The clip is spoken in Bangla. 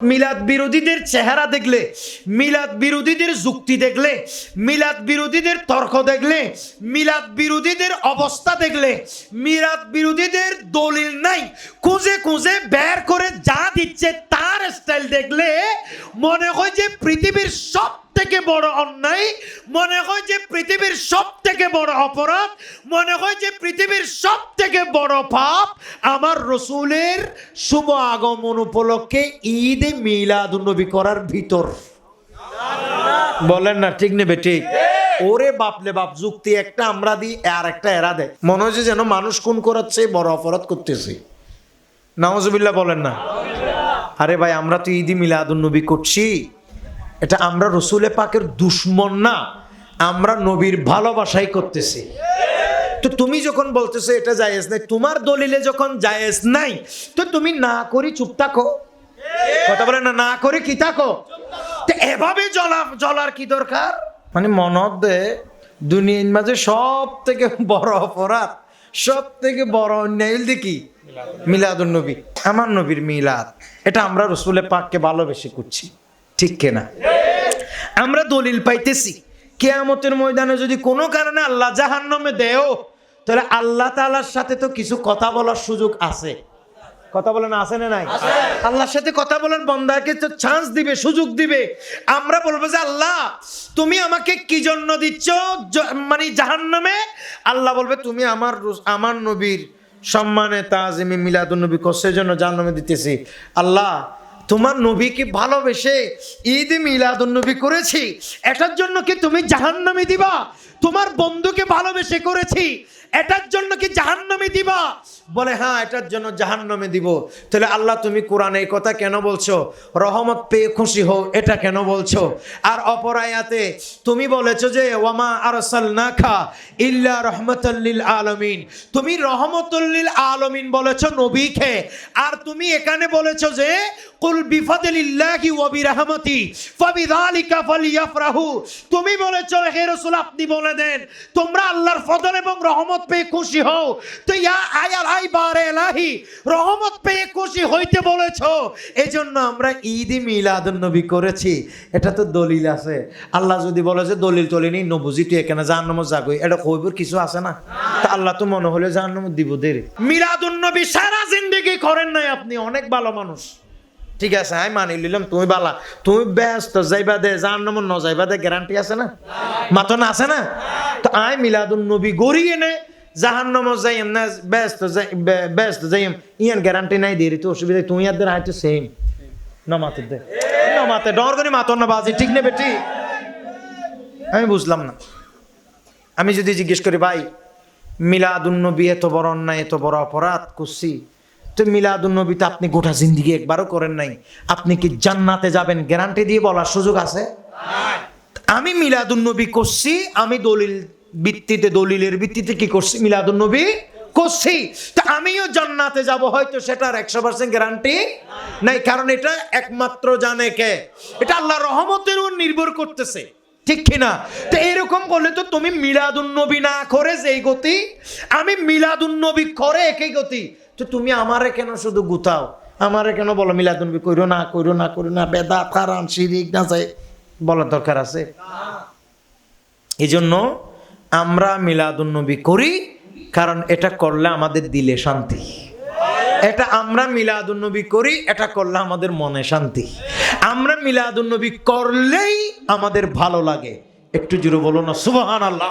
মিলাদ বিরোধীদের চেহারা দেখলে, মিলাদ বিরোধীদের যুক্তি দেখলে, মিলাদ বিরোধীদের তর্ক দেখলে, মিলাদ বিরোধীদের অবস্থা দেখলে, মিলাদ বিরোধীদের দলিল নাই। খুঁজে খুঁজে বের করে যা দিচ্ছে তার স্টাইল দেখলে মনে হয় যে পৃথিবীর সব থেকে বড় অন্যায়, মনে হয় যে পৃথিবীর সব থেকে বড় অপরাধ, মনে হয় যে পৃথিবীর সব থেকে বড় পাপ আমার রসুলের শুভ আগমন উপলক্ষে ঈদ মিলাদুন্নবী করার ভিতর। বলেন না, ঠিক নেবে, ঠিক। ওরে বাপলে বাপ, যুক্তি একটা আমরা দিই, আর একটা এরা দেয়। মনে হচ্ছে যেন মানুষ খুন করাচ্ছে বড় অপরাধ করতেছে। নাওজবিল্লা বলেন না। আরে ভাই, আমরা তো ঈদি মিলাদুন্নবী করছি। এটা আমরা রসুলে পাকের দুশ্মন না, আমরা নবীর ভালোবাসাই করতেছি। তো তুমি যখন বলতেছো এটা জায়েজ নাই, তোমার দলিলে যখন জায়েজ নাই, তো তুমি না করি চুপ থাকো। কথা বলে না না করে কি থাকো? তো এভাবে জ্বলা, জ্বলার কি দরকার? মানে মনত দে দুনিয়ার মাঝে সব থেকে বড় অপরাধ সব থেকে বড় অন্যায় দেখি মিলাদুন নবী, আমার নবীর মিলাদ। এটা আমরা রসুলের পাককে ভালোবেসে করছি। ঠিক কেনা আমরা দলিল পাইতেছি, কেয়ামতের ময়দানে যদি কোনো কারণে আল্লাহ জাহান্নামে দেও, তাহলে আল্লাহ তালার সাথে তো কিছু কথা বলার সুযোগ আছে। কথা বলেন আছে না নাই? আল্লাহর সাথে কথা বলার বন্দাকে তো চান্স দিবে সুযোগ দিবে। আমরা বলব যে আল্লাহ তুমি আমাকে কি জন্য দিচ্ছ? মানে জাহান্নামে? আল্লাহ বলবে তুমি আমার আমার নবীর সম্মানে তাজিমি মিলাদুন নবী কষ্টের জন্য জাহান্নামে দিতেছি। আল্লাহ তোমার নবীকে ভালোবেসে ঈদ মিলাদুন নবী করেছি। এটার জন্য কি তুমি জাহান্নামে দিবা? তোমার বন্ধুকে ভালোবেসে করেছি। এটার জন্য কি জাহান্নামে দিবা? বলে হ্যাঁ এটার জন্য জাহান্নামে দিব। তাহলে আল্লাহ, তুমি কোরআনে এই কথা কেন বলছো? রহমত পেয়ে খুশি হও, এটা কেন বলছো? আর অপর আয়াতে, তুমি বলেছ যে, ওয়ামা আরসালনাকা ইল্লা রহমতাল্লিল আলমিন। তুমি রহমতুল্লিল আলমিন বলেছ নবীকে। আর তুমি এখানে বলেছ যে, কুল বিফাদিলিল্লাহি ওয়া বিরহমতি তুমি বলেছ, হে রাসূল, আপনি বলে দেন, তোমরা আল্লাহর এবং রহমত পেয়ে খুশি হও। তো ইয়া আয়াল আই বারে এলাহি, রহমত পেয়ে খুশি হইতে বলেছ। এজন্য আমরা ঈদ নবী করেছি। এটা তো দলিল আছে। আল্লাহ যদি বলে যে দলিল তলিনি নবুজি, তুই এখানে জাহান্নামে যাগই এটা কইবর কিছু আছে না? তা আল্লাহ তো মনে হলে জাহান্নামে দিব দেরি। মিলাদুন নবী সারা জিন্দেগি করেন নাই আপনি, অনেক ভালো মানুষ। ঠিক আছে আমি মানি নিলাম তুমি বালা। তুমি ব্যস্ত, যাইবা দে, যার নম্বর ন দে গ্যারান্টি আছে না? মাতো না আছে না? তো আই মিলাদুন নবী গড়ি এনে জাহান নম যাইম না, ব্যস্ত ব্যস্ত যাইম ইয়ান গ্যারান্টি নাই দিয়ে তো অসুবিধা তুমি আর দের হয়তো সেম নমাতে দে নমাতে ডর করে মাতন না বাজি, ঠিক নেবে ঠিক আমি বুঝলাম না। আমি যদি জিজ্ঞেস করি, ভাই মিলাদুন্নবী এত বড় অন্যায়, এত বড় অপরাধ করছি তো মিলাদুন্নবীতে আপনি গোটা জিন্দিগি একবারও করেন নাই। আপনি কি জান্নাতে যাবেন গ্যারান্টি দিয়ে বলার সুযোগ আছে? আমি মিলাদুন্নবী করছি, আমি দলিল ভিত্তিতে, দলিলের ভিত্তিতে কি করছি? মিলাদুন্নবী করছি। তা আমিও জান্নাতে যাব, হয়তো সেটার একশো পার্সেন্ট গ্যারান্টি নাই, কারণ এটা একমাত্র জানে কে? এটা আল্লাহ রহমতের উপর নির্ভর করতেছে। ঠিক কিনা তো এরকম করলে তো তুমি মিলাদুন্নবী না করে যেই গতি, আমি মিলাদুন্নবী করে একই গতি তো তুমি আমারে কেন শুধু গুতাও? আমারে কেন বলো মিলাদুন্নবী কইরো না কইরো না কইরো না বেদা কারান শিরিক, না যায় বলার দরকার আছে? এই জন্য আমরা মিলাদুন্নবী করি, কারণ এটা করলে আমাদের দিলে শান্তি। এটা আমরা মিলাদুন্নবী করি, এটা করলে আমাদের মনে শান্তি। আমরা মিলাদুন্নবী করলেই আমাদের ভালো লাগে। একটু জুড়ে বলো না সুবহান আল্লাহ